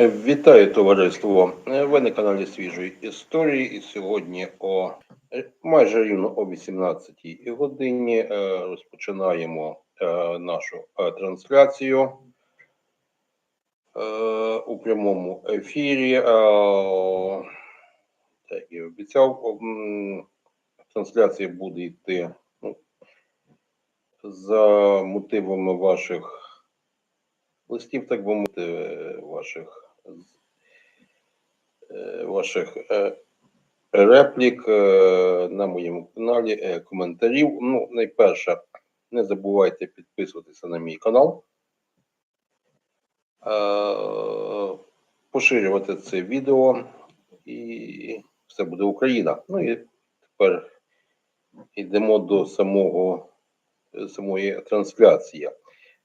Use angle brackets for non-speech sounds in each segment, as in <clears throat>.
Е, Вітаю товариство. Е, Ви на каналі Свіжої історії. І сьогодні о е, майже рівно о 18-й годині розпочинаємо нашу трансляцію у прямому ефірі. Так і обіцяв, трансляція буде йти ну, за мотивами ваших листів, так би мовити, ваших ваших е, реплік е, на моєму каналі, е, коментарів. Ну, найперше, не забувайте підписуватися на мій канал, е, поширювати це відео, і все буде Україна. Ну і тепер йдемо до самого самої трансляції.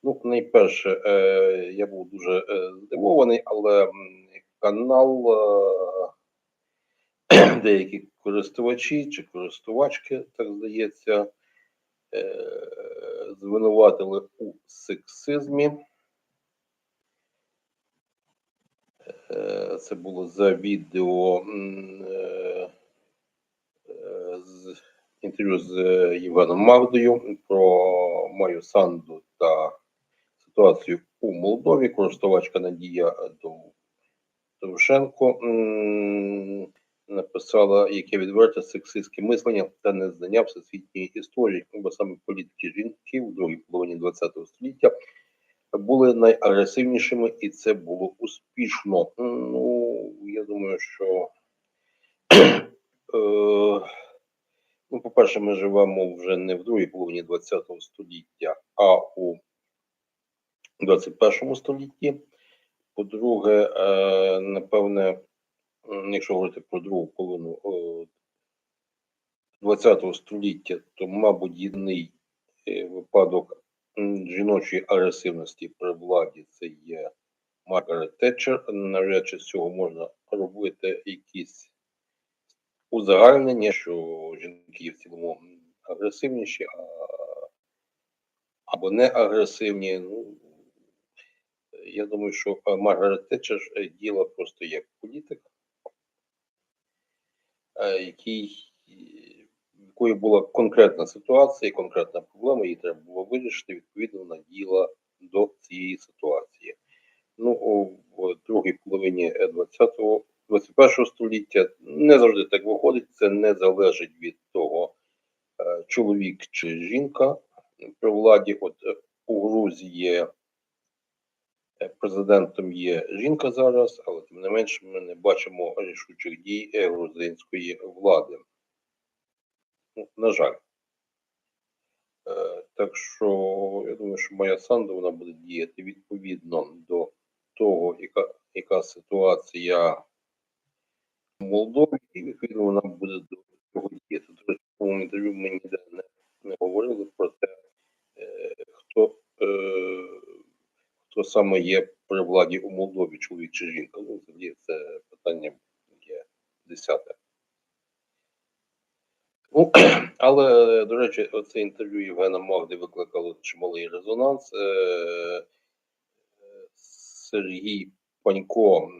Ну, найперше, е, я був дуже е, здивований, але канал, е, <clears throat> деякі користувачі чи користувачки, так здається, е, звинуватили у сексизмі. Е, Це було за відео е, е, з інтерв'ю з е, Євгеном Магдою про мою санду та ситуацію у Молдові. Користувачка Надія Довшенко написала, яке відверте сексистське мислення та незнання всесвітньої історії, бо саме політики жінки в другій половині ХХ століття були найагресивнішими, і це було успішно. Ну, я думаю, що. е, Ну, по-перше, ми живемо вже не в другій половині ХХ століття, а у 21 столітті. По-друге, е, напевне, якщо говорити про другу половину ХХ століття, то, мабуть, єдиний е, випадок жіночої агресивності при владі це є Маргарет Тетчер. Навряд чи з цього можна робити якісь узагальнення, що жінки в цілому агресивніші, а, або не агресивні. Ну, я думаю, що е, Маргарет Тетчер е, діла просто як політик, е, який, в якої була конкретна ситуація, конкретна проблема, її треба було вирішити, відповідно, вона діла до цієї ситуації. Ну, в другій половині 20-го 21 століття не завжди так виходить. Це не залежить від того, чоловік чи жінка при владі. От у Грузії президентом є жінка зараз, але тим не менше ми не бачимо рішучих дій грузинської влади. Ну, на жаль. Е, Так що я думаю, що моя Санда вона буде діяти відповідно до того, яка, яка ситуація в Молдові, і відповідно вона буде до цього діяти. До речі, інтерв'ю ми ніде не, не говорили про те, е, хто, е, хто саме є при владі у Молдові, чоловік чи жінка. Ну, взагалі це питання є десяте. Ну, <clears throat> але, до речі, оце інтерв'ю Євгена Магди викликало чималий резонанс. Е, Сергій Панько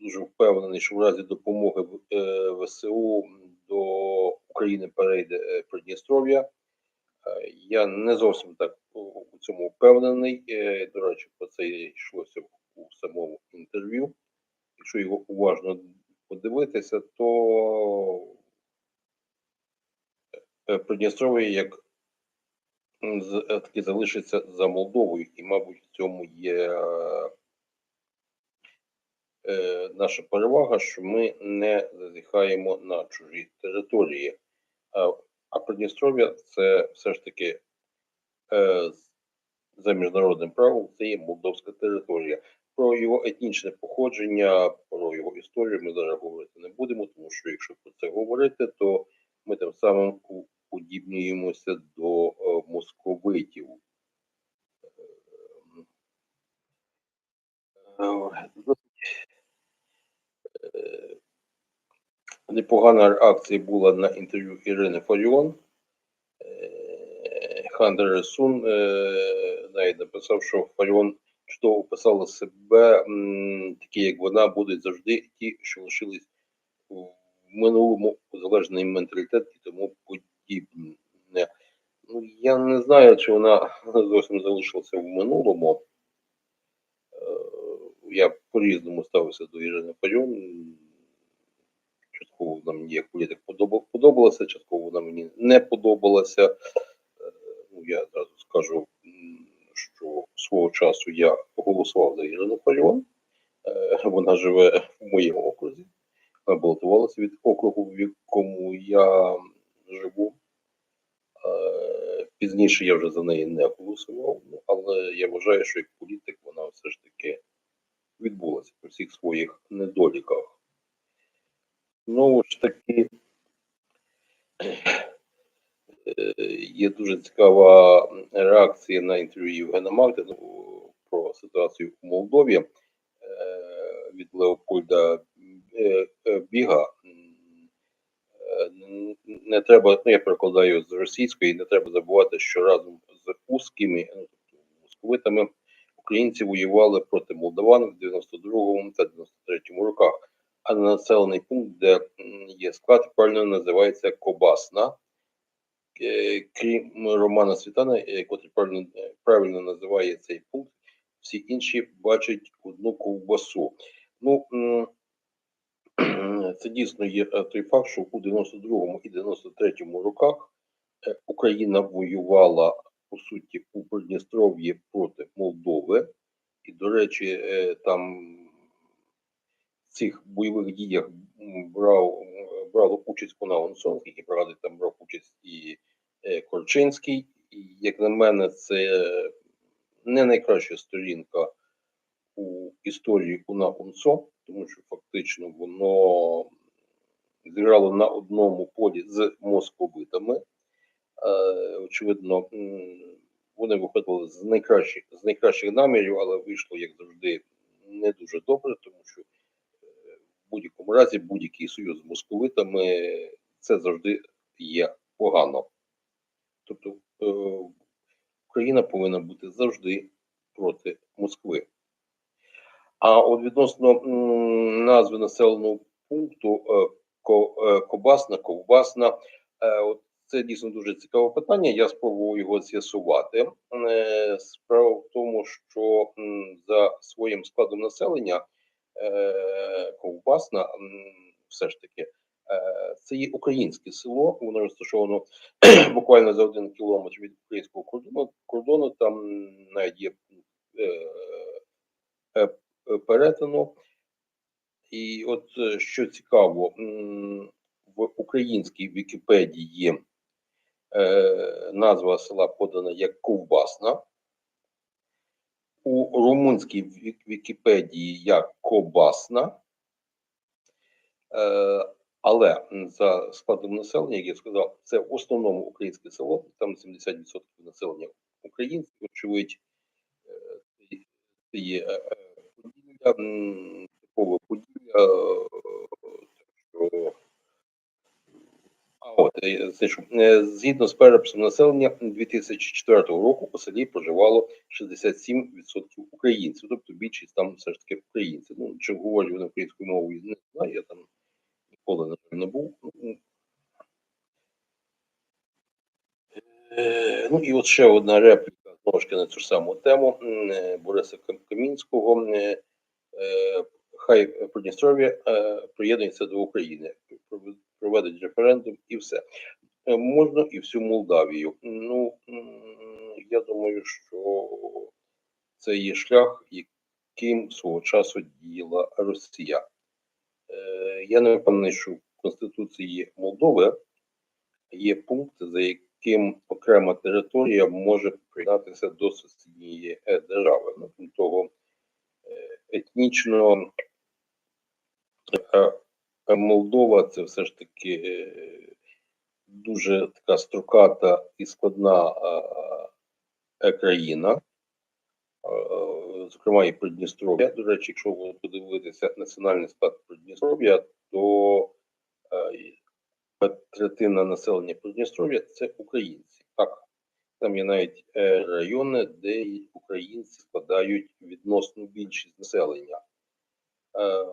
дуже впевнений, що в разі допомоги е, ВСУ до України перейде е, Придністров'я. Я не зовсім так у цьому впевнений. До це йшлося у самому інтерв'ю. Якщо його уважно подивитися, то е, Придністров'я як е, таки залишиться за Молдовою, і, мабуть, в цьому є е, е, наша перевага, що ми не зазіхаємо на чужі території. А, Придністров'я це все ж таки е, за міжнародним правом це є молдовська територія. Про його етнічне походження, про його історію ми зараз говорити не будемо, тому що якщо про це говорити, то ми тим самим у- подібнюємося до е, московитів. Е, е, Непогана реакція була на інтерв'ю Ірини Фаріон. Хандер Ресун е, навіть написав, що Фаріон чудово описала себе, такі як вона, будуть завжди ті, що лишились в минулому залежний менталітет і тому подібне. Ну, я не знаю, чи вона зовсім залишилася в минулому. Е, Я по-різному ставився до Ірини Фаріон. Частково вона мені як політик подобалася, частково вона мені не подобалася. Ну, я зразу скажу, що свого часу я голосував за Ірину Фаріон. Е, Вона живе в моєму окрузі. Балотувалася від округу, в якому я живу. Е, Пізніше я вже за неї не голосував, ну, але я вважаю, що як політик вона все ж таки відбулася при всіх своїх недоліках. Знову ж таки, є дуже цікава реакція на інтерв'ю Євгена Магдина про ситуацію в Молдові е, від Леопольда е, е, Біга. Е, Не треба, ну я перекладаю з російської, не треба забувати, що разом з узкими московитами українці воювали проти молдаван в 92-му та 93-му роках. А населений пункт, де є склад, правильно називається Кобасна. Е, Крім Романа Світана, е, котрий правильно, е, правильно називає цей пункт, всі інші бачать одну ковбасу. Ну, <clears throat> це дійсно є е, той факт, що у 92-му і 93-му роках е, Україна воювала по суті у Придністров'ї проти Молдови, і, до речі, е, там в цих бойових діях брав брало участь Сонський, який пригадує, там брав участь і е, Корчинський. Як на мене, це не найкраща сторінка у історії УНА УНСО, тому що фактично воно зіграло на одному полі з московитами. Е, очевидно, вони виходили з найкращих з найкращих намірів, але вийшло, як завжди, не дуже добре, тому що е, в будь-якому разі будь-який союз з московитами це завжди є погано. Тобто е, Україна повинна бути завжди проти Москви. А от відносно назви населеного пункту е, е, Кобасна, Ковбасна, це дійсно дуже цікаве питання. Я спробував його з'ясувати. Справа в тому, що за своїм складом населення Ковбасна все ж таки це є українське село. Воно розташовано <clears throat> буквально за один кілометр від українського кордону. кордону там навіть є е, е, перетину. І от е, що цікаво, в українській Вікіпедії е, назва села подана як Ковбасна, у румунській Вікіпедії як Кобасна, е, але за складом населення, як я сказав, це в основному українське село, там 70% населення українців, очевидь, е, це є е, Поділля, м, Поділля, е, а от згідно з переписом населення 2004 року у селі проживало 67% українців, тобто більшість там все ж таки українці. Ну чи говорять вони українською мовою, не знаю, я там ніколи не був. Ну, Е, Ну і от ще одна репліка знову ж на цю ж саму тему е, Бориса Кам- Камінського. Е, Хай Придністров'я приєднується до України, провед- проведуть референдум і все. Можна і всю Молдавію. Ну я думаю, що це є шлях, яким свого часу діяла Росія. Е, Я не впевнений, що в Конституції Молдови є пункт, за яким окрема територія може приєднатися до сусідньої е, держави. Ну, крім того, е, етнічно Молдова це все ж таки дуже така строката і складна країна. Зокрема, і Придністров'я. До речі, якщо ви подивитися національний склад Придністров'я, то е, третина населення Придністров'я це українці. Так, Там є навіть е, райони, де українці складають відносну більшість населення. Е,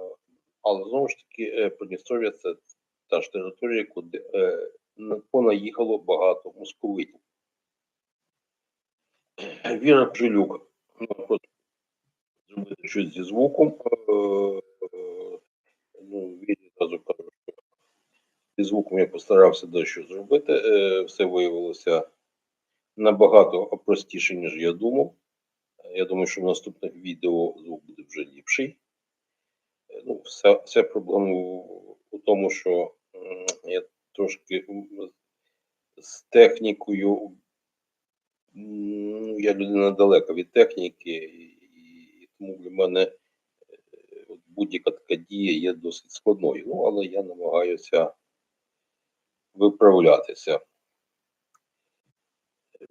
але знову ж таки, Придністров'я це та ж територія, куди понаїхало багато московитів. Віра Пжилюк от, щось зі звуком. Е, е, ну, одразу кажу, що зі звуком я постарався дещо зробити. Е, все виявилося набагато простіше, ніж я думав. Я думаю, що в наступних відео звук буде вже ліпший. Ну, вся, вся проблема у, тому, що я трошки з технікою, ну, я людина далека від техніки, тому для мене е, будь-яка така дія є досить складною. Ну, але я намагаюся виправлятися. Е,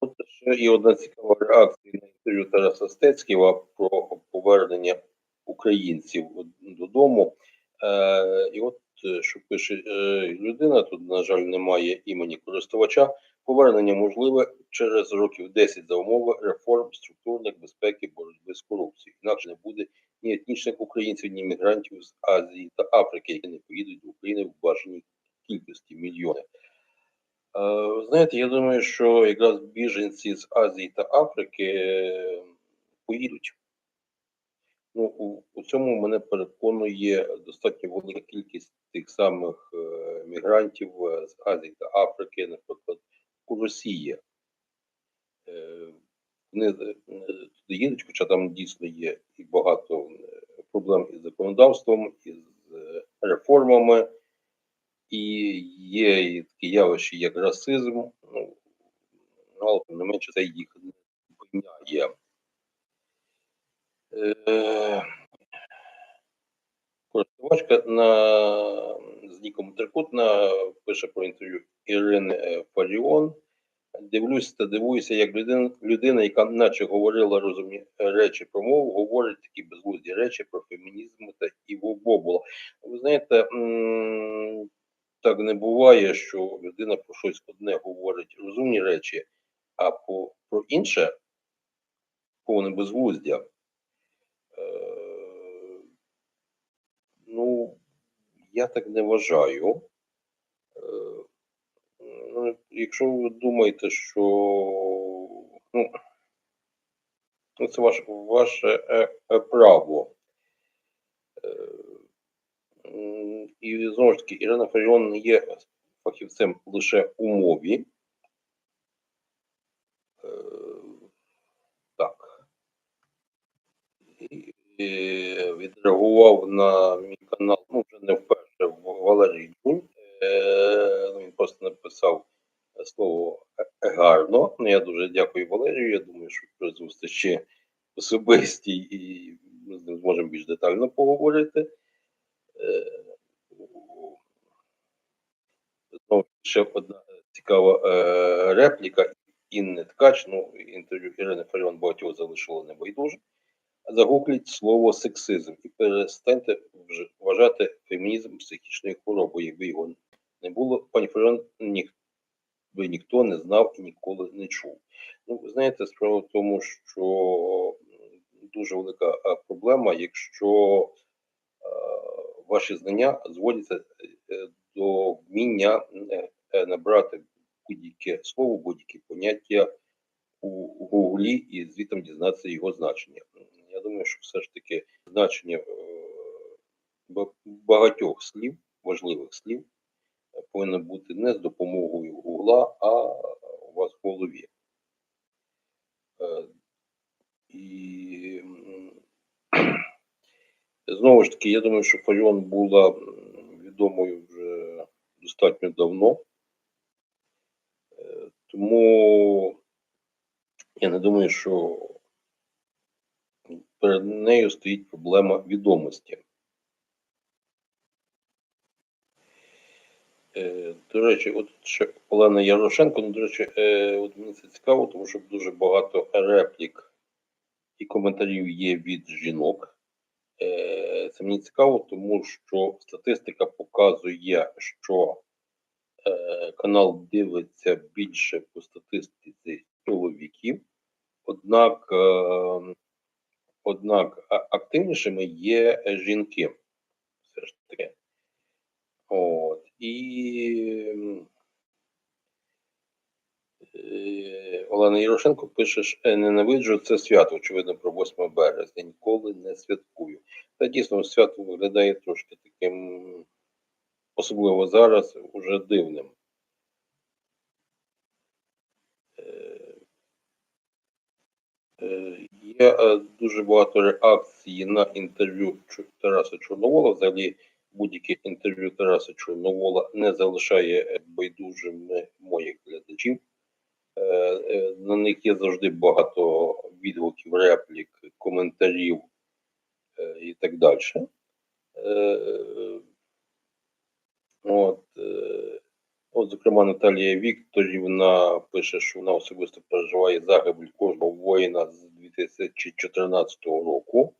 От ще і одна цікава реакція на інтерв'ю Тараса Стецьківа про повернення українців додому. Е, і от е, що пише е, людина, тут, на жаль, немає імені користувача. Повернення можливе через років 10 за умови реформ структурних безпеки боротьби з корупцією. Інакше не буде ні етнічних українців, ні мігрантів з Азії та Африки, які не поїдуть до України в бажаній кількості мільйони. Е, Знаєте, я думаю, що якраз біженці з Азії та Африки поїдуть. Ну, у, у цьому мене переконує достатньо велика кількість тих самих е, мігрантів е, з Азії та Африки, наприклад, у Росії. Е, вони е, туди їдуть, хоча там дійсно є і багато е, проблем із законодавством, із реформами, і є і такі явища, як расизм, ну, але не менше це їх не зупиняє. Е, Користувачка на з Ніком Трикутна пише про інтерв'ю Ірини Фаріон. Дивлюсь та дивуюся, як людина, людина, яка наче говорила розумні речі про мову, говорить такі безглузді речі про фемінізм та Іво Бобула. Ви знаєте, так не буває, що людина про щось одне говорить розумні речі, а по, про інше повне безглуздя. Е, Ну, я так не вважаю. Е, Ну, якщо ви думаєте, що ну, ну, це ваше, ваше е, е, право. Е, І знову ж таки, Ірина Фаріон не є фахівцем лише у мові. Е, Так. І, і відреагував на мій канал, ну вже не вперше Валерій Джунь. Е, ну, він просто написав слово «е- гарно. Ну, я дуже дякую Валерію. Я думаю, що при зустрічі особистій і ми з ним зможемо більш детально поговорити. Е, Знову ще одна цікава е, репліка Інни Ткач. Ну, інтерв'ю Ірини Фаріон багатьох залишило небайдуже. Загугліть слово сексизм і перестаньте вважати фемінізм психічною хворобою. Якби його не було, пані Фаріон ніх, би ніхто не знав і ніколи не чув. Ну, ви знаєте, справа в тому, що дуже велика проблема, якщо ваші знання зводяться е, до вміння е, е, набрати будь-яке слово, будь-яке поняття у Гуглі і звітом дізнатися його значення. Думаю, що все ж таки значення е, багатьох слів, важливих слів, е, повинно бути не з допомогою Гугла, а у вас в голові. Е, І <clears throat> знову ж таки, я думаю, що Фаріон була відомою вже достатньо давно. Тому я не думаю, що перед нею стоїть проблема відомості. Е, До речі, от ще Олена Ярошенко, ну, до речі, е, от мені це цікаво, тому що дуже багато реплік і коментарів є від жінок. Е, Це мені цікаво, тому що статистика показує, що канал дивиться більше по статистиці чоловіків, однак, однак активнішими є жінки. Все ж таки. От. І е, Олена Ярошенко пише, що «Е, ненавиджу це свято, очевидно, про 8 березня. Ніколи не святкую. Та дійсно свято виглядає трошки таким, особливо зараз, уже дивним. Е, е, дуже багато реакцій на інтерв'ю Тараса Чорновола. Взагалі, будь-яке інтерв'ю Тараса Чорновола не залишає е, байдужими моїх глядачів. На них є завжди багато відгуків, реплік, коментарів і так далі. От, от, зокрема, Наталія Вікторівна пише, що вона особисто переживає загибель кожного воїна з 2014 року.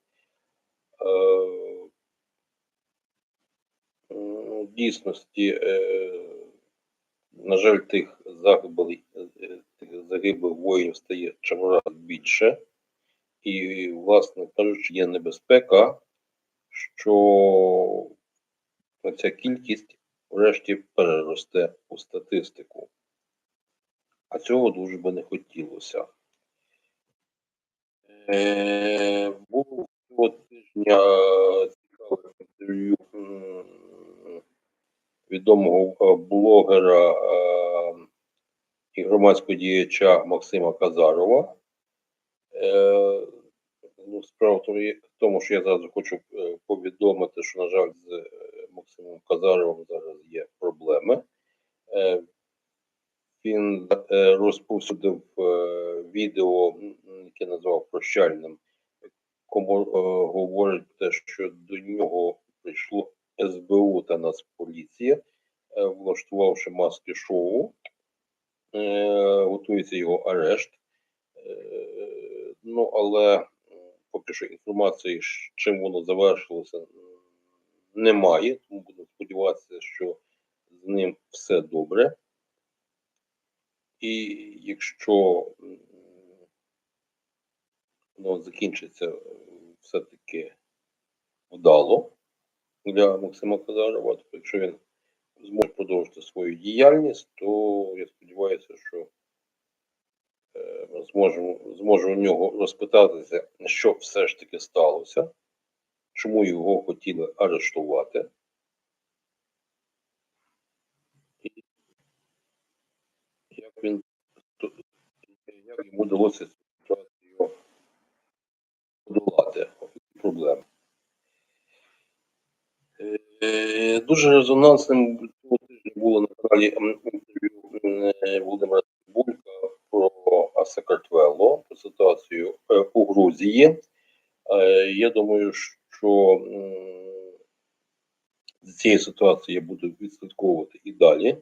Е, ну, В дійсності, е, на жаль, тих загибелей, е, тих загиблих воїнів стає чимраз більше. І, власне кажучи, є небезпека, що ця кількість врешті переросте у статистику. А цього дуже би не хотілося. Е, було цього тижня е, цікаве інтерв'ю відомого е, блогера е, і громадського діяча Максима Казарова. Ну, справа в тому- що я зараз хочу повідомити, що, на жаль, з Максимом Казаровим зараз є проблеми. Він е, розповсюдив е, відео, яке назвав прощальним, кому е, говорить те, що до нього прийшло СБУ та Нацполіція, влаштувавши маски шоу, готується його арешт. Ну, але поки що інформації, чим воно завершилося, немає. Тому будемо сподіватися, що з ним все добре. І якщо воно закінчиться е, все-таки вдало для Максима Казарова, то якщо він зможе продовжити свою діяльність, то я сподіваюся, що е, зможемо, зможу у нього розпитатися, що все ж таки сталося, чому його хотіли арештувати. І як він то- як йому вдалося цю ситуацію подолати проблеми. Е, Дуже резонансним цього тижня було на каналі інтерв'ю е, Володимира Булька про Сакартвело, про ситуацію е, у Грузії. Я думаю, що з цієї ситуації я буду відслідковувати і далі.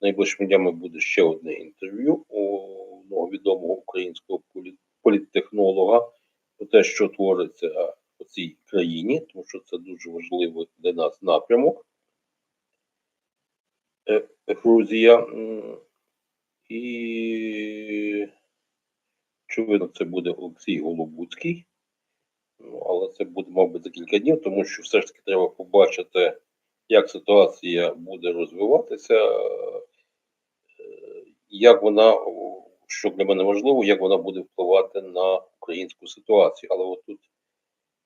Найближчими днями буде ще одне інтерв'ю у одного відомого українського політтехнолога про те, що твориться у цій країні, тому що це дуже важливий для нас напрямок. Е, Грузія. І очевидно, це буде Олексій Голобуцький. Ну, але це буде, мабуть, за кілька днів, тому що все ж таки треба побачити, як ситуація буде розвиватися, як вона, що для мене важливо, як вона буде впливати на українську ситуацію. Але отут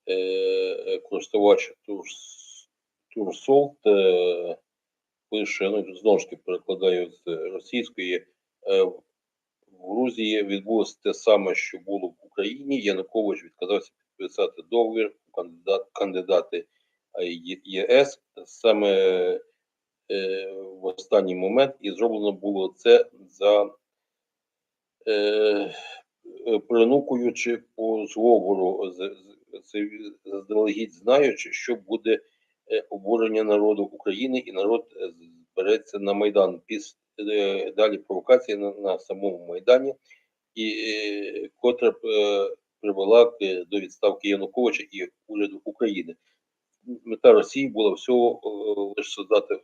е, користувач Турс- Турсолт е, пише, ну тут знову ж таки перекладаю з російської. Е, в Грузії відбулося те саме, що було в Україні. Янукович відказався підписати договір кандидат, кандидати е, ЄС саме е, в останній момент, і зроблено було це за е, е, принукуючи по зговору, заздалегідь знаючи, що буде е, обурення народу України, і народ е, збереться на Майдан. Піс, е, далі провокація на, на самому Майдані, і е, котра е, привела е, до відставки Януковича і уряду України. Мета Росії була всього е, лише создати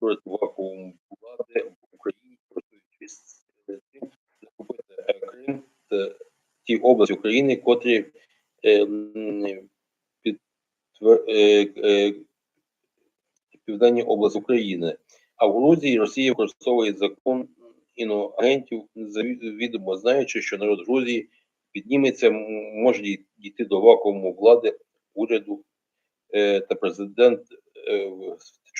створити вакуум влади в Україні, користуючись цим, захопити е, Крим та ті області України, котрі е, підтвер- е, е, південні області України. А в Грузії Росія використовує закон іноагентів, завідомо знаючи, що народ Грузії підніметься, може дій- дійти до вакууму влади, уряду е, та президент е,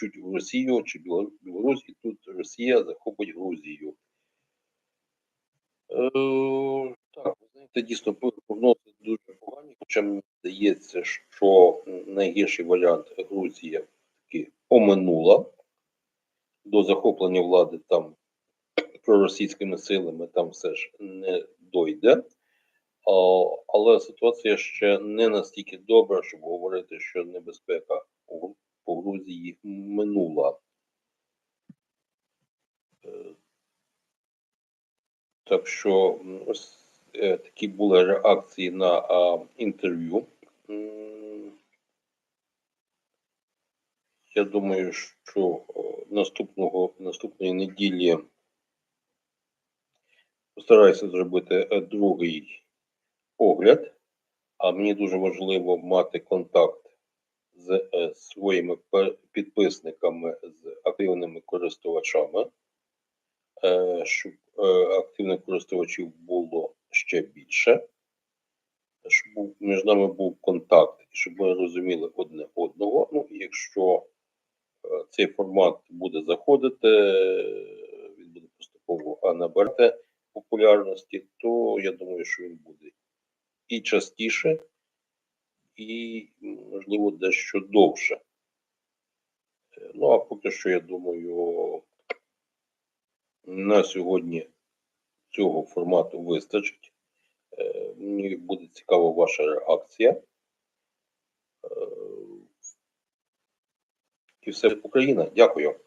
втечуть в Росію чи Білорусь, і тут Росія захопить Грузію. Е, так, ви знаєте, дійсно прогнози дуже погані, хоча мені здається, що найгірший варіант Грузія таки оминула до захоплення влади там проросійськими силами там все ж не дойде. Але ситуація ще не настільки добра, щоб говорити, що небезпека у- по Грузії минула. Е, Так що е, такі були реакції на інтерв'ю. Я думаю, що наступного наступної неділі постараюся зробити е, другий огляд, а мені дуже важливо мати контакт з е, своїми підписниками, з активними користувачами, е, щоб е, активних користувачів було ще більше, щоб між нами був контакт, щоб ми розуміли одне одного. Ну, і якщо цей формат буде заходити, він буде поступово набирати популярності, то я думаю, що він буде і частіше, і, можливо, дещо довше. Е, Ну, а поки що, я думаю, на сьогодні цього формату вистачить. Е, Мені буде цікава ваша реакція. Е, І все Україна. Дякую.